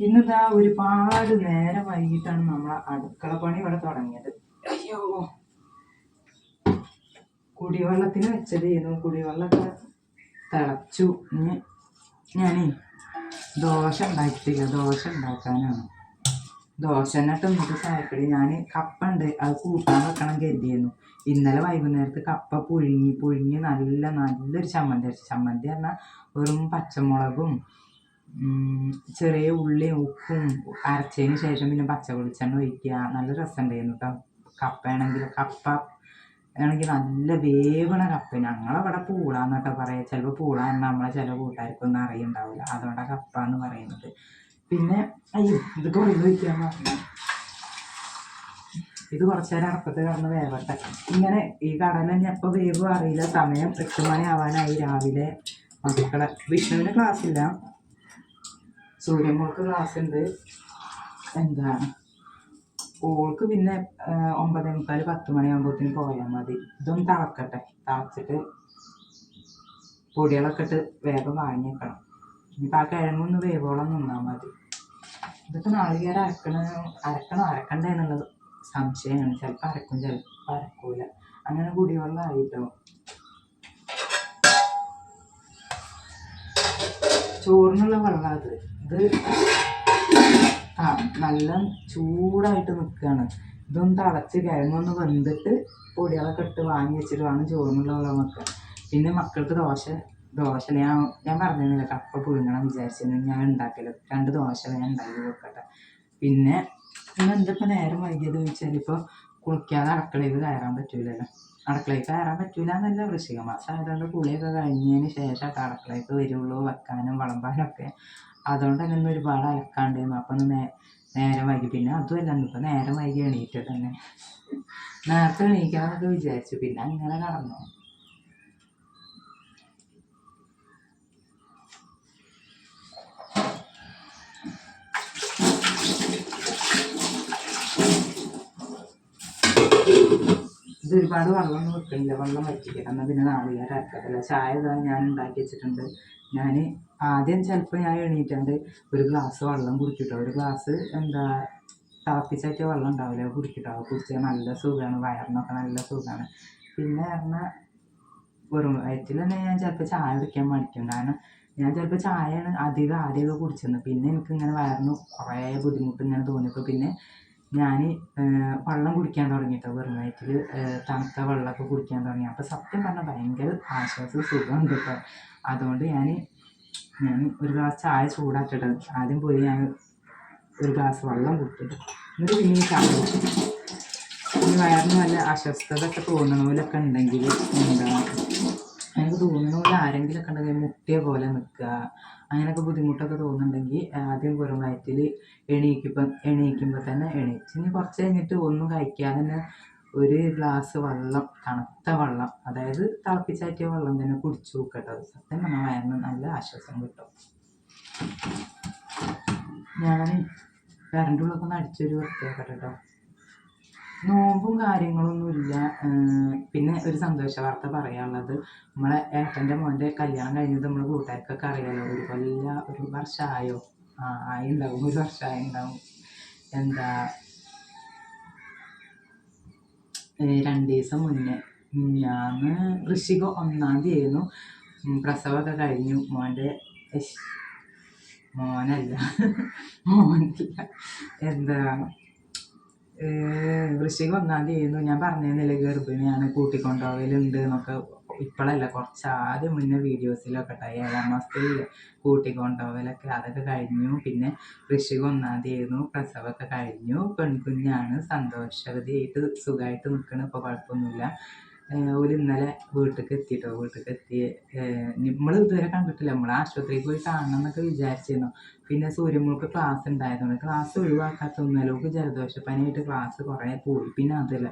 ഇന്നിതാ ഒരുപാട് നേരം വൈകിട്ടാണ് നമ്മളെ അടുക്കള പണി ഇവിടെ തുടങ്ങിയത്. അയ്യോ. കുടിവെള്ളത്തിന് വെച്ചത് ചെയ്തു കുടിവെള്ളമൊക്കെ തിളച്ചു. ഇനി ഞാനേ ദോശ ഉണ്ടാക്കിയിട്ടില്ല. ദോശ ഉണ്ടാക്കാനാണ്. ദോശ എന്നിട്ട് നമുക്ക് ചായക്കടി. ഞാൻ കപ്പ ഉണ്ട് അത് കൂട്ടാൻ വെക്കണം കരുതിയിരുന്നു. ഇന്നലെ വൈകുന്നേരത്ത് കപ്പ പുഴുങ്ങി പുഴുങ്ങി നല്ല നല്ലൊരു ചമ്മന്തി അരച്ചു ചമ്മന്തി പറഞ്ഞാൽ വെറും പച്ചമുളകും ചെറിയ ഉള്ളിയും ഉപ്പും അരച്ചതിന് ശേഷം പിന്നെ പച്ച വെളിച്ചെണ്ണ ഒഴിക്കുക. നല്ല രസമുണ്ടായിരുന്നു കേട്ടോ കപ്പയാണെങ്കിൽ കപ്പ ആണെങ്കിൽ നല്ല വേവണ കപ്പ. ഞങ്ങളവിടെ പൂളാന്ന് കേട്ടോ പറയാ. ചിലപ്പോൾ പൂള നമ്മളെ ചില കൂട്ടുകാർക്കൊന്നും അറിയുണ്ടാവില്ല അതുകൊണ്ടാണ് കപ്പ എന്ന് പറയുന്നത്. പിന്നെ അയ്യോ ഇത് കുറേ വയ്ക്കാൻ പറഞ്ഞു ഇത് കുറച്ച് നേരം അടപ്പത്ത് കിടന്ന് വേവട്ടെ. ഇങ്ങനെ ഈ കടല തന്നെ എപ്പോൾ വേവും അറിയില്ല. സമയം എട്ട് മണി ആവാനായി രാവിലെ. മക്കളെ വിഷ്ണുവിന് ക്ലാസ് ഇല്ല. സൂര്യമോൾക്ക് ക്ലാസ് ഉണ്ട് എന്താ ഓൾക്ക് പിന്നെ ഒമ്പതേ മുക്കാൽ പത്ത് മണിയാകുമ്പോഴത്തേന് പോയാൽ മതി. ഇതൊന്ന് തിളക്കട്ടെ. തിളച്ചിട്ട് പൊടികളൊക്കെ ഇട്ട് വേഗം വാങ്ങിയേക്കണം. ഇനിയിപ്പോൾ ആ കിഴങ്ങൊന്ന് വേവോളം നിന്നാൽ മതി. ഇതൊക്കെ നാളികേരം അരക്കണ അരക്കണോ അരക്കണ്ടേ എന്നുള്ളത് സംശയമാണ്. ചിലപ്പോൾ അരക്കും ചിലപ്പോൾ അരക്കൂല. അങ്ങനെ കുടിവെള്ളം ആയിട്ടോ ചോറിനുള്ള വെള്ളം അത്. ഇത് ആ നല്ല ചൂടായിട്ട് നിൽക്കുകയാണ് ഇതൊന്ന് തളച്ച് കിഴങ്ങൊന്ന് വെന്തിട്ട് പൊടികളൊക്കെ ഇട്ട് വാങ്ങി വെച്ചിട്ട് വേണം ചോറിനുള്ള വെള്ളം പിന്നെ മക്കൾക്ക് ദോശ ദോശ ഞാൻ ഞാൻ പറഞ്ഞിരുന്നില്ല കപ്പ പുഴുങ്ങണം വിചാരിച്ചിരുന്നു. ഞാൻ ഉണ്ടാക്കില്ല രണ്ട് ദോശ ഞാൻ ഉണ്ടാക്കി വെക്കട്ടെ. പിന്നെ പിന്നെ എന്തിപ്പോൾ നേരം വൈകിയത് ചോദിച്ചാൽ ഇപ്പോൾ കുളിക്കാതെ അടുക്കളയിൽ കയറാൻ പറ്റൂലല്ലോ. അടുക്കളയിൽ കയറാൻ പറ്റൂല എന്നല്ല വൃശ്ചിക മാസം ആയതുകൊണ്ട് കുളിയൊക്കെ കഴിഞ്ഞതിന് ശേഷമൊക്കെ അടുക്കളയ്ക്ക് വരുള്ളൂ വെക്കാനും വിളമ്പാനൊക്കെ അതുകൊണ്ട് തന്നെ ഇന്ന് ഒരുപാട് അലക്കാണ്ടായിരുന്നു അപ്പം ഒന്ന് നേരം വൈകി. പിന്നെ അതുമല്ല ഇപ്പം നേരം വൈകി എണീറ്റത് തന്നെ നേരത്തെ എണീക്കാന്നൊക്കെ വിചാരിച്ചു. പിന്നെ അങ്ങനെ കടന്നു ഇത് ഒരുപാട് വെള്ളമൊന്നും വെക്കണില്ല. വെള്ളം വറ്റിക്കണം എന്നാൽ പിന്നെ നാളികേരം അരക്കത്തില്ല ചായ ഇതാ ഞാൻ ഉണ്ടാക്കി വെച്ചിട്ടുണ്ട്. ഞാൻ ആദ്യം ചിലപ്പോൾ ഞാൻ എണീറ്റാണ്ട് ഒരു ഗ്ലാസ് വെള്ളം കുടിക്കട്ടോ. ഒരു ഗ്ലാസ് എന്താ തിളപ്പിച്ചാറ്റിയ വെള്ളം ഉണ്ടാവില്ല കുടിക്കട്ടോ. കുടിച്ചാൽ നല്ല സുഖമാണ് വയറിനൊക്കെ നല്ല സുഖമാണ് പിന്നെ പറഞ്ഞാൽ വെറും വയറ്റിൽ തന്നെ ഞാൻ ചിലപ്പോൾ ചായ കുടിക്കാൻ മടിക്കും. കാരണം ഞാൻ ചിലപ്പോൾ ചായയാണ് അധികം ആദ്യമൊക്കെ കുടിച്ചിരുന്നത് പിന്നെ എനിക്ക് ഇങ്ങനെ വയറിന് കുറേ ബുദ്ധിമുട്ട് ഇങ്ങനെ തോന്നിയപ്പോൾ പിന്നെ ഞാൻ വെള്ളം കുടിക്കാൻ തുടങ്ങിയിട്ടോ വെറും വയറ്റിൽ തണുത്ത വെള്ളമൊക്കെ കുടിക്കാൻ തുടങ്ങി. അപ്പോൾ സത്യം പറഞ്ഞാൽ ഭയങ്കര ആശ്വാസം സുഖമുണ്ട് കേട്ടോ അതുകൊണ്ട് ഞാൻ ഞാൻ ഒരു ഗ്ലാസ് ചായ ചൂടാക്കിയിട്ട് ആദ്യം പോയി ഞാൻ ഒരു ഗ്ലാസ് വെള്ളം കുടിച്ചിട്ട് എന്നിട്ട് പിന്നെ ഈ ചായ ഈ വയറിന് നല്ല അസ്വസ്ഥത ഒക്കെ തോന്നണ പോലൊക്കെ ഉണ്ടെങ്കിൽ എന്താ എനിക്ക് തോന്നണ പോലെ ആരെങ്കിലുമൊക്കെ ഉണ്ടെങ്കിൽ മുട്ടിയ പോലെ നിൽക്കുക. അങ്ങനെയൊക്കെ ബുദ്ധിമുട്ടൊക്കെ തോന്നുന്നുണ്ടെങ്കിൽ ആദ്യം വെറും വയറ്റിൽ എണീക്കുമ്പോൾ എണീക്കുമ്പോൾ തന്നെ എണീച്ച് ഇനി കുറച്ച് കഴിഞ്ഞിട്ട് ഒന്നും കഴിക്കാതെ തന്നെ ഒരു ഗ്ലാസ് വെള്ളം തണുത്ത വെള്ളം അതായത് തിളപ്പിച്ചാറ്റിയ വെള്ളം തന്നെ കുടിച്ചു നോക്കട്ടോ. സത്യം പറഞ്ഞാൽ വയറിന് നല്ല ആശ്വാസം കിട്ടും. ഞാൻ കറണ്ട് ഉള്ളൊക്കെ ഒന്ന് അടിച്ചൊരു വൃത്തിയാക്കട്ടെ കേട്ടോ നോമ്പും കാര്യങ്ങളൊന്നുമില്ല. പിന്നെ ഒരു സന്തോഷ വാർത്ത പറയാനുള്ളത്. നമ്മളെ ഏട്ടന്റെ മോന്റെ കല്യാണം കഴിഞ്ഞത് നമ്മൾ കൂട്ടുകാർക്കൊക്കെ അറിയാലോ. ഒരു കൊല്ല ഒരു വർഷമായോ? ആ ആയി ഉണ്ടാവും ഒരു വർഷമായി ഉണ്ടാവും എന്താ? രണ്ട് ദിവസം മുന്നേ. ഞാൻ ഋഷിക ഒന്നാം തീയതി ആയിരുന്നു പ്രസവമൊക്കെ കഴിഞ്ഞു. മോന്റെ മോനല്ല. മോനല്ല. എന്താ? വൃശ്ചിക ഒന്നാം തീയതി ഞാൻ പറഞ്ഞിരുന്നില്ലേ ഗർഭിണിയാണ് കൂട്ടിക്കൊണ്ടുപോകലുണ്ട് എന്നൊക്കെ. ഇപ്പോഴല്ല കുറച്ച് ആദ്യം മുന്നേ വീഡിയോസിലൊക്കെ ഉണ്ടായി ഏഴാം മാസത്തിൽ കൂട്ടിക്കൊണ്ടുപോകലൊക്കെ. അതൊക്കെ കഴിഞ്ഞു. പിന്നെ വൃശ്ചിക ഒന്നാം തീയതി പ്രസവമൊക്കെ കഴിഞ്ഞു. പെൺകുഞ്ഞാണ്. സന്തോഷവതിയായിട്ട് സുഖമായിട്ട് നിൽക്കണം. ഇപ്പോൾ കുഴപ്പമൊന്നുമില്ല. ഓൽ ഇന്നലെ വീട്ടിലേക്ക് എത്തിയിട്ടോ വീട്ടിലേക്ക് എത്തി നമ്മൾ ഇതുവരെ കണ്ടിട്ടില്ല. നമ്മൾ ആശുപത്രിയിൽ പോയി കാണണം എന്നൊക്കെ വിചാരിച്ചിരുന്നു. പിന്നെ സൂര്യമുൾക്ക് ക്ലാസ് ഉണ്ടായതുകൊണ്ട് ക്ലാസ് ഒഴിവാക്കാത്തൊന്നുമല്ല ഓൾക്ക് ജലദോഷപ്പനിയായിട്ട് ക്ലാസ് കുറേ പോയി. പിന്നെ അതല്ല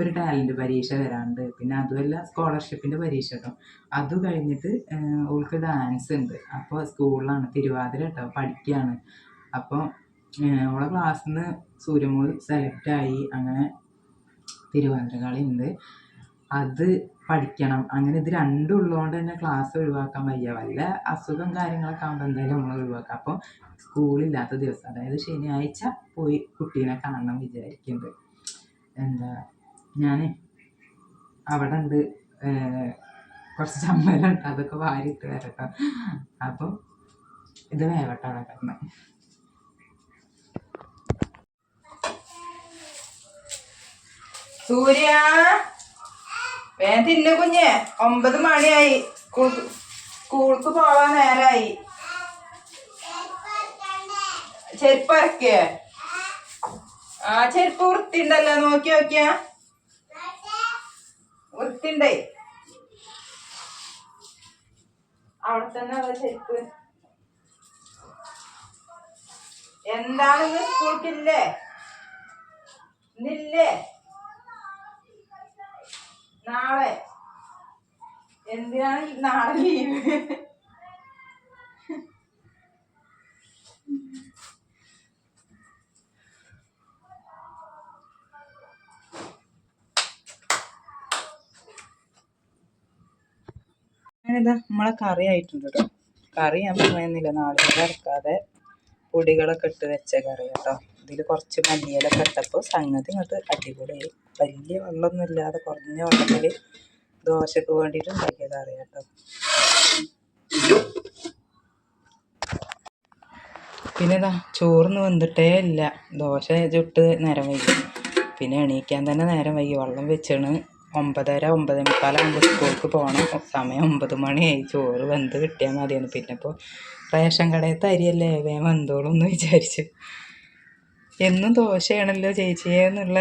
ഒരു ടാലന്റ് പരീക്ഷ വരാണ്ട്. പിന്നെ അതുമല്ല സ്കോളർഷിപ്പിന്റെ പരീക്ഷ കേട്ടോ അത് കഴിഞ്ഞിട്ട് ഓൾക്ക് ഡാൻസ് ഉണ്ട്. അപ്പോൾ സ്കൂളിലാണ് തിരുവാതിര കേട്ടോ പഠിക്കുകയാണ് അപ്പോൾ ഓളെ ക്ലാസ്സിൽ നിന്ന് സെലക്ട് ആയി. അങ്ങനെ തിരുവാതിര കളി ഉണ്ട്. അത് പഠിക്കണം. അങ്ങനെ ഇത് രണ്ടും ഉള്ളതുകൊണ്ട് തന്നെ ക്ലാസ് ഒഴിവാക്കാൻ വയ്യ. വല്ല അസുഖം കാര്യങ്ങളൊക്കെ ആകുമ്പോൾ എന്തായാലും നമ്മൾ ഒഴിവാക്കാം. അപ്പോൾ സ്കൂളില്ലാത്ത ദിവസം അതായത് ശനിയാഴ്ച പോയി കുട്ടീനെ കാണണം വിചാരിക്കുന്നത് എന്താ ഞാൻ അവിടെ ഉണ്ട് കുറച്ച് ചമ്മലുണ്ട്. അതൊക്കെ വാരിയിട്ട് വരട്ടോ. അപ്പം ഇത് വേവട്ടെ അവിടെ കിടന്ന്. സൂര്യ! വേഗം തിന്നു കുഞ്ഞെ. ഒമ്പത് മണിയായി. സ്കൂൾക്ക് പോവാൻ നേരായി. ചെരുപ്പ് ഇറക്കിയേ ആ ചെരുപ്പ് വൃത്തിണ്ടല്ലോ നോക്കി നോക്കിയ. വൃത്തിണ്ടേ അവിടെ തന്നെ ചെരുപ്പ്. എന്താണ് ഇന്ന് സ്കൂൾക്കില്ലേ? ഇന്നില്ലേ? നാളെ. എന്തിനാണ് നാളെ ലീവ് അങ്ങനെതാ നമ്മളെ കറി ആയിട്ടുണ്ട് കേട്ടോ. കറി ഞാൻ പറയുന്നില്ല നാളെ ഇറക്കാതെ പൊടികളൊക്കെ ഇട്ട് വെച്ച കറി കേട്ടോ. ഇതിൽ കുറച്ച് മല്ലിയിലൊക്കെ ഇട്ടപ്പോൾ സംഗതി ഇങ്ങോട്ട് അടിപൊളിയായി. വലിയ വെള്ളമൊന്നും ഇല്ലാതെ കുറഞ്ഞ വെള്ളത്തിൽ ദോശക്ക് വേണ്ടിയിട്ട് ഉണ്ടാക്കിയ കറി കേട്ടോ. പിന്നെ ഇതാ ചോറിന് വന്നിട്ടേ ഇല്ല. ദോശ ചുട്ട് നേരം വൈകി. പിന്നെ എണീക്കാൻ തന്നെ നേരം വൈകി. വെള്ളം വെച്ചാണ് ഒമ്പതര ഒമ്പതേ മുക്കാലാകുമ്പോൾ സ്കൂൾക്ക് പോകണം സമയം ഒമ്പത് മണിയായി. ചോറ് വെന്ത് കിട്ടിയാൽ മതിയാണ് പിന്നെ ഇപ്പോൾ റേഷൻ കടയത്തെ അരിയല്ലേ വേഗം വെന്തോളും എന്ന് വിചാരിച്ചു. എന്നും ദോശയാണല്ലോ ചേച്ചിയെ എന്നുള്ള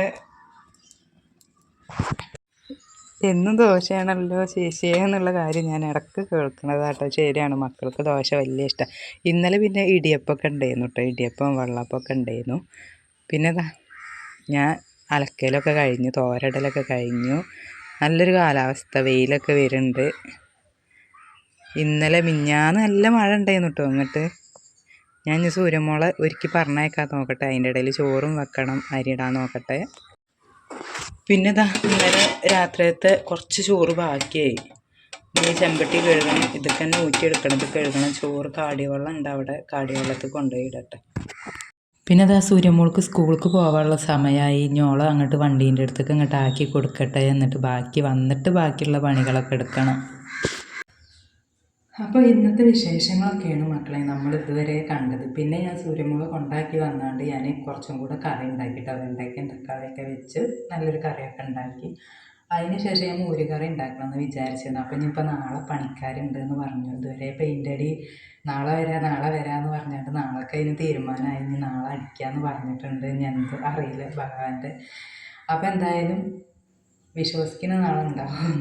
എന്നും ദോശയാണല്ലോ ചേച്ചിയെ എന്നുള്ള കാര്യം ഞാൻ ഇടയ്ക്ക് കേൾക്കുന്നത് കേട്ടോ ശരിയാണ് മക്കൾക്ക് ദോശ വലിയ ഇഷ്ടം. ഇന്നലെ പിന്നെ ഇടിയപ്പമൊക്കെ ഉണ്ടായിരുന്നു കേട്ടോ ഇടിയപ്പം വെള്ളപ്പമൊക്കെ ഉണ്ടായിരുന്നു. പിന്നെ ഞാൻ അലക്കലൊക്കെ കഴിഞ്ഞു തോരടലൊക്കെ കഴിഞ്ഞു. നല്ലൊരു കാലാവസ്ഥ വെയിലൊക്കെ വരുന്നുണ്ട്. ഇന്നലെ മിഞ്ഞാന്ന് നല്ല മഴ ഉണ്ടായിരുന്നു കേട്ടോ അങ്ങോട്ട് ഞാൻ സൂര്യമോൾ ഒരുക്കി പറഞ്ഞേക്കാൻ നോക്കട്ടെ. അതിന്റെ ഇടയിൽ ചോറും വെക്കണം അരി ഇടാൻ നോക്കട്ടെ. പിന്നെ ഇതാ ഇന്നലെ രാത്രിയത്തെ കുറച്ച് ചോറ് ബാക്കിയായി. ഇനി ചെമ്പട്ടി കഴുകണം ഇതൊക്കെ തന്നെ ഊറ്റിയെടുക്കണം. ഇത് കഴുകണം. ചോറ് കാടിവെള്ളം ഉണ്ട് അവിടെ. കാടിവെള്ളത്തിൽ കൊണ്ടുപോയി ഇടട്ടെ. പിന്നെ അതാ സൂര്യമോൾക്ക് സ്കൂൾക്ക് പോകാനുള്ള സമയമായി. ഞോളം അങ്ങോട്ട് വണ്ടീന്റെ അടുത്തേക്ക് അങ്ങോട്ട് ആക്കി കൊടുക്കട്ടെ എന്നിട്ട് ബാക്കി വന്നിട്ട് ബാക്കിയുള്ള പണികളൊക്കെ എടുക്കണം. അപ്പോൾ ഇന്നത്തെ വിശേഷങ്ങളൊക്കെയാണ് മക്കളെ. നമ്മൾ ഇതുവരെ കണ്ടത്. പിന്നെ ഞാൻ സൂര്യമുഖം ഉണ്ടാക്കി വന്നാണ്ട് ഞാൻ കുറച്ചും കൂടെ കറി ഉണ്ടാക്കിയിട്ട് വെണ്ടയ്ക്കയും തക്കാളിയൊക്കെ വെച്ച് നല്ലൊരു കറിയൊക്കെ ഉണ്ടാക്കി. അതിന് ശേഷം ഞാൻ മോര് കറി ഉണ്ടാക്കണമെന്ന് വിചാരിച്ചിരുന്നു. അപ്പം ഞാനിപ്പോൾ നാളെ പണിക്കാരുണ്ട് എന്ന് പറഞ്ഞു. ഇതുവരെ പെയിന്റ് അടി നാളെ വരാം നാളെ വരാമെന്ന് പറഞ്ഞിട്ട് നാളൊക്കെ അതിന് തീരുമാനമായി. ഇനി നാളെ അടിക്കാമെന്ന് പറഞ്ഞിട്ടുണ്ട്. ഞാൻ അറിയില്ല ഭഗവാന്റെ. അപ്പോൾ എന്തായാലും വിശ്വസിക്കുന്ന നാളുണ്ടാവും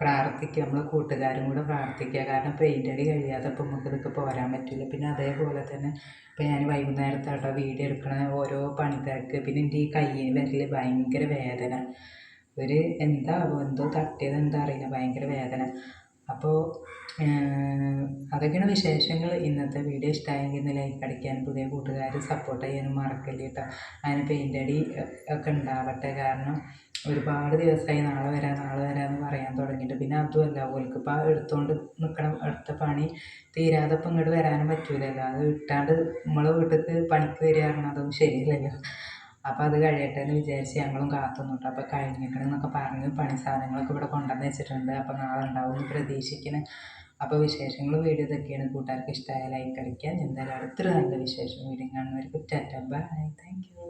പ്രാർത്ഥിക്കുക നമ്മൾ കൂട്ടുകാരും കൂടെ പ്രാർത്ഥിക്കുക. കാരണം പെയിന്റ് അടി കഴിയാതെ ഇപ്പം നമുക്ക് ഇതൊക്കെ പോരാൻ പറ്റില്ല പിന്നെ അതേപോലെ തന്നെ ഇപ്പം ഞാൻ വൈകുന്നേരത്താട്ടോ വീഡിയോ എടുക്കണ ഓരോ പണിത്തിരക്ക് പിന്നെ എന്റെ ഈ കയ്യിൽ വരൽ ഭയങ്കര വേദന. ഒരു എന്താവോ എന്തോ തട്ടിയത് എന്താ അറിയില്ല. ഭയങ്കര വേദന. അപ്പോൾ അതൊക്കെയാണ് വിശേഷങ്ങൾ ഇന്നത്തെ വീഡിയോ ഇഷ്ടമായെങ്കിൽ ഒന്ന് ലൈക്ക് അടിക്കാൻ പുതിയ കൂട്ടുകാർ സപ്പോർട്ട് ചെയ്യാനും മറക്കല്ലേട്ടോ. അതിന് പെയിന്റ് അടി ഒക്കെ ഉണ്ടാവട്ടെ. കാരണം ഒരുപാട് ദിവസമായി നാളെ വരാം നാളെ വരാമെന്ന് പറയാൻ തുടങ്ങിയിട്ട്. പിന്നെ അതുമല്ല ഓൾക്ക് ഇപ്പം എടുത്തുകൊണ്ട് നിൽക്കണം അടുത്ത പണി തീരാതെ ഇപ്പം ഇങ്ങോട്ട് വരാനും പറ്റൂലല്ലോ. അത് ഇട്ടാണ്ട് നമ്മളെ വീട്ടിലേക്ക് പണിക്ക് വരിക പറഞ്ഞാൽ അതൊന്നും ശരിയല്ലല്ലോ. അപ്പോൾ അത് കഴിയട്ടെ എന്ന് വിചാരിച്ച് ഞങ്ങളും കാത്തുന്നുണ്ട് അപ്പോൾ അപ്പോൾ കഴിഞ്ഞിരിക്കണമെന്നൊക്കെ പറഞ്ഞ് പണി സാധനങ്ങളൊക്കെ ഇവിടെ കൊണ്ടുവന്ന് വെച്ചിട്ടുണ്ട്. അപ്പോൾ നാളെ ഉണ്ടാവും എന്ന് പ്രതീക്ഷിക്കണം. അപ്പോൾ വിശേഷങ്ങൾ വീഡിയോ ഇതൊക്കെയാണ് കൂട്ടുകാർക്ക് ഇഷ്ടമായ ലൈക്ക് അടിക്കാൻ എന്തായാലും അടുത്തൊരു നല്ല വിശേഷം വീഡിയോ കാണുന്നവർക്ക് ടാറ്റ ബൈ. Thank you